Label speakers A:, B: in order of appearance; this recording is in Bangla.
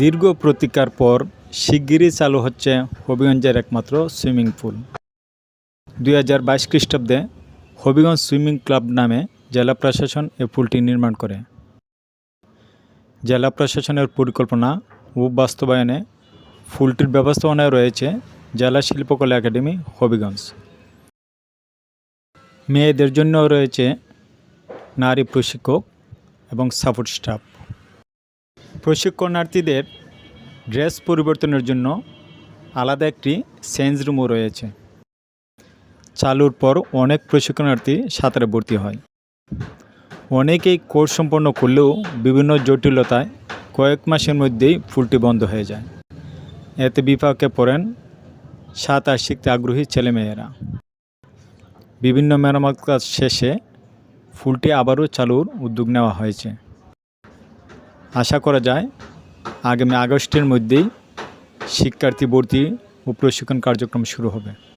A: দীর্ঘ প্রতীক্ষার পর শিগগিরই চালু হচ্ছে হবিগঞ্জের একমাত্র সুইমিং পুল। দুই হাজার বাইশ খ্রিস্টাব্দে হবিগঞ্জ সুইমিং ক্লাব নামে জেলা প্রশাসন এ পুলটি নির্মাণ করে। জেলা প্রশাসনের পরিকল্পনা ও বাস্তবায়নে ফুলটির ব্যবস্থাপনায় রয়েছে জেলা শিল্পকলা একাডেমি হবিগঞ্জ। মেয়েদের জন্য রয়েছে নারী প্রশিক্ষক এবং সাপোর্ট স্টাফ। প্রশিক্ষণার্থীদের ড্রেস পরিবর্তনের জন্য আলাদা একটি চেঞ্জ রুমও রয়েছে। চালুর পর অনেক প্রশিক্ষণার্থী সাঁতারে ভর্তি হয়। অনেকেই কোর্স সম্পন্ন করলেও বিভিন্ন জটিলতায় কয়েক মাসের মধ্যেই ফুলটি বন্ধ হয়ে যায়। এতে বিপাকে পড়েন সাঁতার শিখতে আগ্রহী ছেলেমেয়েরা। বিভিন্ন মেরামত কাজ শেষে ফুলটি আবারও চালুর উদ্যোগ নেওয়া হয়েছে। আশা করা যায় আগামী আগস্টের মধ্যেই শিক্ষার্থী ভর্তি ও প্রশিক্ষণ কার্যক্রম শুরু হবে।